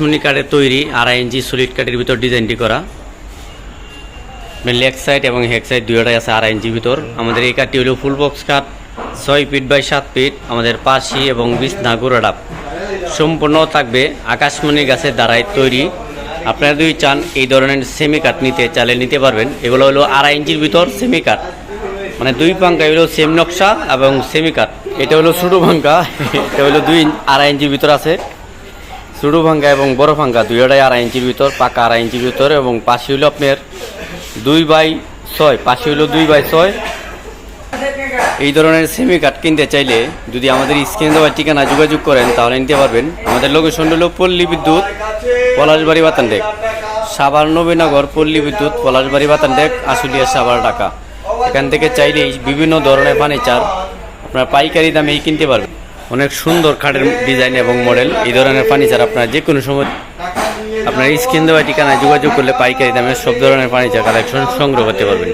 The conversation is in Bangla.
আকাশমণি কাঠের তৈরি, আড়াই ইঞ্চি সলিড কাঠের ভিতর ডিজাইনটি করা। লেগ সাইড এবং হেক সাইড দুইটাই আছে আড়াই ইঞ্চির ভিতর। আমাদের এই কাঠটি হলো ফুল বক্স কাঠ, ছয় ফিট বাই সাত ফিট আমাদের পাশি এবং বিছনা গোড়াডাপ সম্পূর্ণ থাকবে আকাশমণি গাছের দ্বারাই তৈরি। আপনারা যদি চান এই ধরনের সেমি কাঠ নিতে চালে নিতে পারবেন। এগুলো হলো আড়াই ইঞ্চির ভিতর সেমি কাঠ। মানে দুই পাঙ্কা হলো সেম নকশা এবং সেমি কাঠ। এটা হলো ছোটো ভাঙ্কা এটা হলো দুই আড়াই ইঞ্চির ভিতর আছে। ছোটো ভাঙ্গা এবং বড় ভাঙ্গা দুইটাই আড়াই ইঞ্চির ভিতর, পাকা আড়াই ইঞ্চির ভিতর এবং পাশে হইল আপনার দুই বাই ছয়, পাশে হইল দুই বাই ছয়। এই ধরনের সেমি কাঠ কিনতে চাইলে যদি আমাদের স্ক্রিনে দেওয়ার ঠিকানা যোগাযোগ করেন, তাহলে নিতে পারবেন। আমাদের লোকেশন হলো পল্লী বিদ্যুৎ, পলাশবাড়ি বাতানডেক। সাভার নবীনগর, পল্লী বিদ্যুৎ, পলাশবাড়ি বাতানডেক, আশুলিয়া, সাভার, ঢাকা। এখান থেকে চাইলেই বিভিন্ন ধরনের ফার্নিচার আপনার পাইকারি দামেই কিনতে পারবেন। অনেক সুন্দর খাটের ডিজাইন এবং মডেল। এই ধরনের ফার্নিচার আপনার যে কোনো সময় আপনার স্ক্রিন দেওয়া ঠিকানায় যোগাযোগ করলে পাইকারি দামে সব ধরনের ফার্নিচার কালেকশন সংগ্রহ করতে পারবেন।